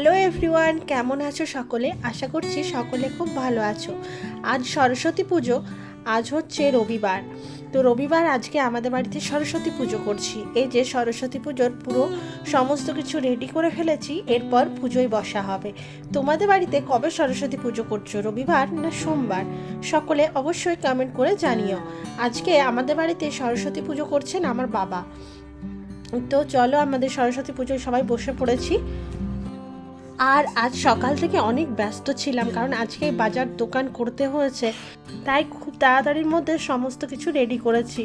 Hello everyone, কেমন আছো সকলে? আশা করছি সকলে খুব ভালো আছো। আজ সরস্বতী পুজো, আজ হচ্ছে রবিবার। তো রবিবার আজকে আমাদের বাড়িতে সরস্বতী পুজো করছি। এই যে সরস্বতী পুজোর পুরো সমস্ত কিছু রেডি করে ফেলেছি, এরপর পুজোয় বসা হবে। তোমাদের বাড়িতে কবে সরস্বতী পুজো করছ, রবিবার না সোমবার? সকলে অবশ্যই কমেন্ট করে জানিও। আজকে আমাদের বাড়িতে সরস্বতী পুজো করছেন আমার বাবা। তো চলো আমাদের সরস্বতী পুজোয় সবাই বসে পড়েছি। আর আজ সকাল থেকে অনেক ব্যস্ত ছিলাম, কারণ আজকে বাজার দোকান করতে হয়েছে। তাই খুব তাড়াতাড়ির মধ্যে সমস্ত কিছু রেডি করেছি।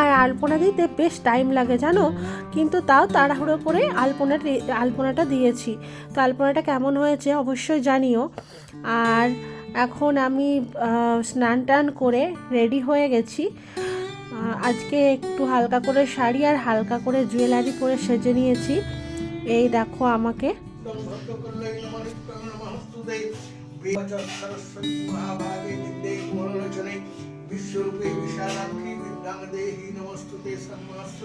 আর আলপনা দিতে বেশ টাইম লাগে, জানো? কিন্তু তাও তাড়াহুড়ো করে আলপনা আলপনাটা দিয়েছি। তো আলপনাটা কেমন হয়েছে অবশ্যই জানিও। আর এখন আমি স্নান টান করে রেডি হয়ে গেছি। আজকে একটু হালকা করে শাড়ি আর হালকা করে জুয়েলারি পরে সেজে নিয়েছি। এই দেখো আমাকে। भक्तं भक्तकुल्लै नमः विश्वरूपे विशालाक्षी विद्याङ्गदेहि नमस्तुते सर्वस्तु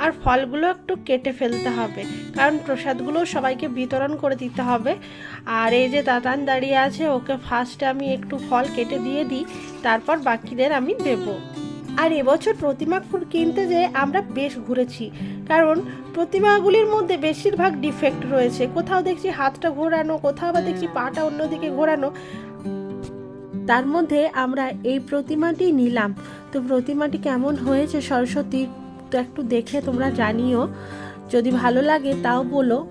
আর ফলগুলো একটু কেটে ফেলতে হবে। কারণ প্রসাদগুলো সবাইকে বিতরণ করে দিতে হবে। আর এই যে দাদান দাঁড়িয়ে আছে, ওকে ফার্স্টে আমি একটু ফল কেটে দিয়ে দিই, তারপর বাকিদের আমি দেব। আর এবছর প্রতিমা ফুল কিনতে যেয়ে আমরা বেশ ঘুরেছি। কারণ প্রতিমাগুলির মধ্যে বেশিরভাগ ডিফেক্ট রয়েছে। কোথাও দেখছি হাতটা ঘোরানো, কোথাও বা দেখছি পাটা অন্যদিকে ঘোরানো। তার মধ্যে আমরা এই প্রতিমাটি নিলাম। তো প্রতিমাটি কেমন হয়েছে সরস্বতী? তো একটু দেখে তোমরা জানিও। যদি ভালো লাগে তাও বলো।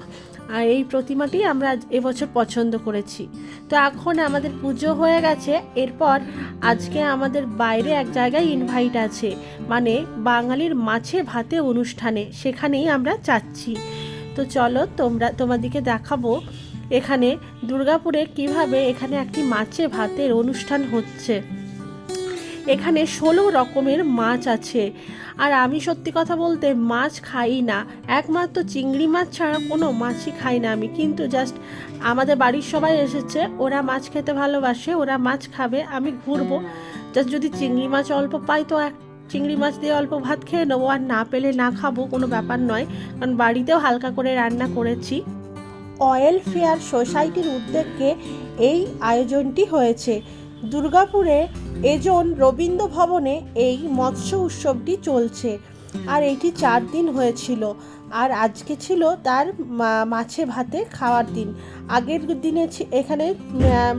আর এই প্রতিমাটি আমরা এবছর পছন্দ করেছি। তো এখন আমাদের পুজো হয়ে গেছে। এরপর আজকে আমাদের বাইরে এক জায়গায় ইনভাইট আছে। মানে বাঙালির মাছে ভাতে অনুষ্ঠানে। সেখানেই আমরা যাচ্ছি। তো চলো তোমরা, তোমাদেরকে দেখাবো এখানে দুর্গাপুরে কীভাবে এখানে একটি মাছে ভাতের অনুষ্ঠান হচ্ছে। এখানে ষোলো রকমের মাছ আছে। আর আমি সত্যি কথা বলতে মাছ খাই না। একমাত্র চিংড়ি মাছ ছাড়া কোনো মাছই খাই না আমি। কিন্তু জাস্ট আমাদের বাড়ির সবাই এসেছে, ওরা মাছ খেতে ভালোবাসে, ওরা মাছ খাবে, আমি ঘুরবো। জাস্ট যদি চিংড়ি মাছ অল্প পাই তো এক চিংড়ি মাছ দিয়ে অল্প ভাত খেয়ে নেব। আর না পেলে না খাব কোনো ব্যাপার নয়। কারণ বাড়িতেও হালকা করে রান্না করেছি। অয়েল ফেয়ার সোসাইটির উদ্যোগে এই আয়োজনটি হয়েছে। দুর্গাপুরে এজন রবীন্দ্র ভবনে এই মৎস্য উৎসবটি চলছে। আর এটি চার দিন হয়েছিল। আর আজকে ছিল তার মাছে ভাতে খাওয়ার দিন। আগের দিনে এখানে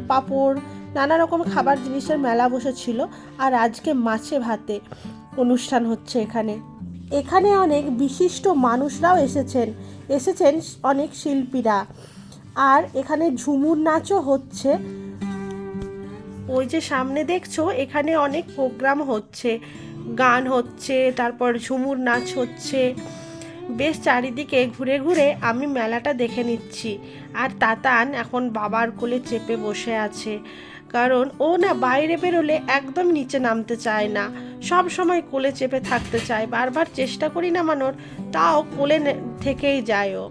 পাঁপড়, নানা রকম খাবার জিনিসের মেলা বসেছিল। আর আজকে মাছে ভাতে অনুষ্ঠান হচ্ছে এখানে। এখানে অনেক বিশিষ্ট মানুষরাও এসেছেন। এসেছেন অনেক শিল্পীরা। আর এখানে ঝুমুর নাচও হচ্ছে। ওই যে সামনে দেখছ, এখানে অনেক প্রোগ্রাম হচ্ছে। গান হচ্ছে, তারপর ঝুমুর নাচ হচ্ছে। বেশ চারিদিকে ঘুরে ঘুরে আমি মেলাটা দেখে নিচ্ছি। আর তাতান এখন বাবার কোলে চেপে বসে আছে। কারণ ও না বাইরে বেরোলে একদম নিচে নামতে চায় না। সব সময় কোলে চেপে থাকতে চায়। বারবার চেষ্টা করি নামানোর তাও কোলে থেকেই যায় ও।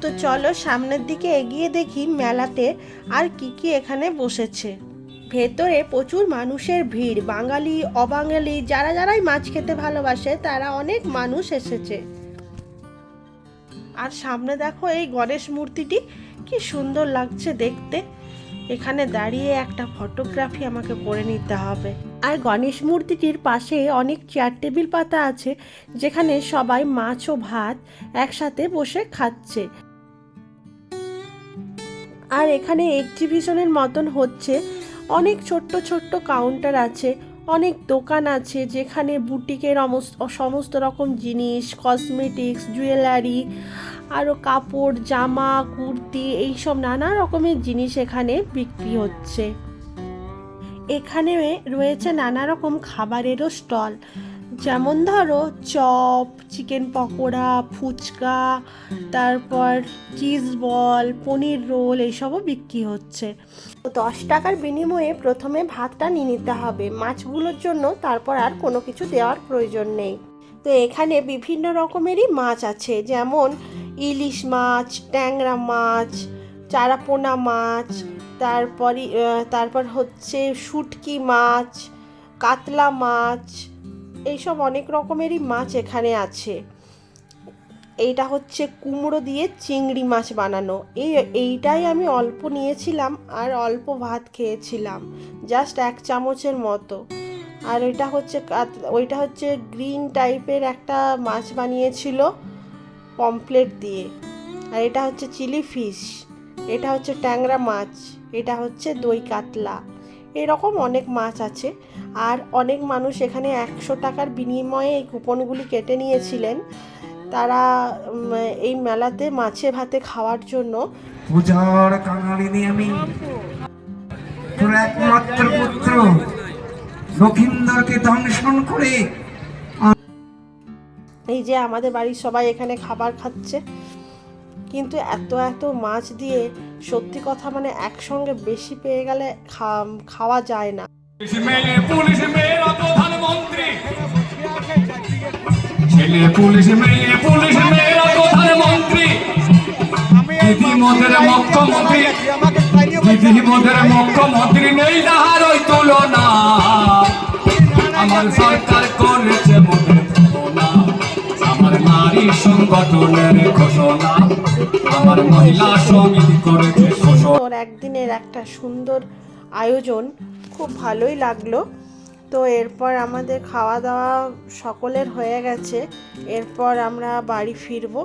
তো চলো সামনের দিকে এগিয়ে দেখি মেলাতে আর কি কি এখানে বসেছে। ভেতরে প্রচুর মানুষের ভিড়। বাঙালি, অবাঙালি, যারা যারাই মাছ খেতে ভালোবাসে, তারা অনেক মানুষ এসেছে। আর সামনে দেখো এই গণেশ মূর্তিটি, কি সুন্দর লাগছে দেখতে। এখানে দাঁড়িয়ে একটা ফটোগ্রাফি আমাকে করে নিতে হবে। আর গণেশ মূর্তিটির পাশে অনেক চেয়ার টেবিল পাতা আছে, যেখানে সবাই মাছ ও ভাত একসাথে বসে খাচ্ছে। আর এখানে এক্সিবিশনের মতন হচ্ছে। অনেক ছোট্ট ছোট্ট কাউন্টার আছে, অনেক দোকান আছে যেখানে বুটিকের সমস্ত রকম জিনিস কসমেটিক্স জুয়েলারি আরও কাপড়, জামা, কুর্তি, এইসব নানা রকমের জিনিস এখানে বিক্রি হচ্ছে। এখানে রয়েছে নানা রকম খাবারেরও স্টল, যেমন ধরো চপ চিকেন পকোড়া, ফুচকা, তারপর চিজ বল পনির রোল এইসবও বিক্রি হচ্ছে। দশ টাকার বিনিময়ে প্রথমে ভাতটা নিয়ে নিতে হবে। মাছগুলোর জন্য তারপর আর কোনো কিছু দেওয়ার প্রয়োজন নেই। তো এখানে বিভিন্ন রকমেরই মাছ আছে। যেমন ইলিশ মাছ, ট্যাংরা মাছ, চারাপোনা মাছ তারপরে তারপর হচ্ছে শুটকি মাছ, কাতলা মাছ, এইসব অনেক রকমেরই মাছ এখানে আছে। এইটা হচ্ছে কুমড়ো দিয়ে চিংড়ি মাছ বানানো। এই এইটাই আমি অল্প নিয়েছিলাম আর অল্প ভাত খেয়েছিলাম জাস্ট এক চামচের মতো। আর এটা হচ্ছে ওইটা হচ্ছে গ্রিন টাইপের একটা মাছ বানিয়েছিল পমপ্লেট দিয়ে। আর এটা হচ্ছে চিলি ফিশ, এটা হচ্ছে ট্যাংরা মাছ, এটা হচ্ছে দই কাতলা। এরকম অনেক মাছ আছে। আর অনেক মানুষ এখানে একশো টাকার বিনিময়ে এই কুপনগুলি কেটে নিয়েছিলেন। তারা এই মেলাতে মাছে ভাতে খাওয়ার জন্য পূজার কাঙালিনী আমি। তোর একমাত্র পুত্র লক্ষিন্দরকে দংশন করে। এই যে আমাদের বাড়ির সবাই এখানে খাবার খাচ্ছে। কিন্তু এত এত মাছ দিয়ে সত্যি কথা মানে একসঙ্গে বেশি পেয়ে গেলে খা- খাওয়া যায় না। পুলিশ মেয়ে পুলিশ মেয়েরা প্রধানমন্ত্রী ছেলে পুলিশ মেয়ে পুলিশ মেয়েরা প্রধানমন্ত্রী দিদি মোদের মুখ্যমন্ত্রী দিদি মোদের মুখ্যমন্ত্রী নেই তাহার ওই তুলনা। আমার সরকার করেছে মোদের তুলনা। আমার নারী সংগঠনের ঘোষণা। আমার মহিলা সমিতি করেছে ঘোষণা। একদিনের একটা সুন্দর আয়োজন খুব ভালোই লাগল। তো এরপর আমাদের খাওয়া দাওয়া সকলের হয়ে গেছে। এরপর আমরা বাড়ি ফিরবো।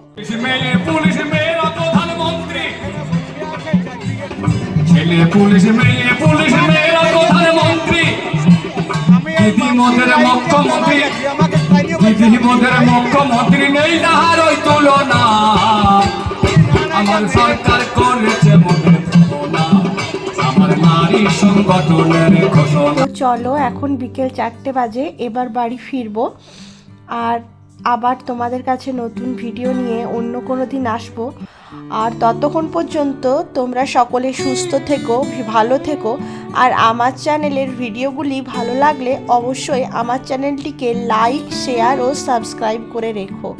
মুখ্যমন্ত্রী নেই তুলনা। আমার সরকার করেছে চলো, এখন বিকেল চারটে বাজে, এবার বাড়ি ফিরবো। আর আবার তোমাদের কাছে নতুন ভিডিও নিয়ে অন্য কোনো দিন আসব। আর ততক্ষণ পর্যন্ত তোমরা সকলে সুস্থ থেকো, ভালো থেকো। আর আমার চ্যানেলের ভিডিওগুলি ভালো লাগলে অবশ্যই আমার চ্যানেলটিকে লাইক, শেয়ার ও সাবস্ক্রাইব করে রেখো।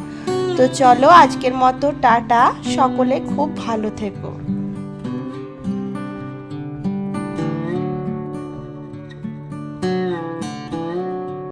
তো চলো, আজকের মতো টাটা। সকলে খুব ভালো থেকো।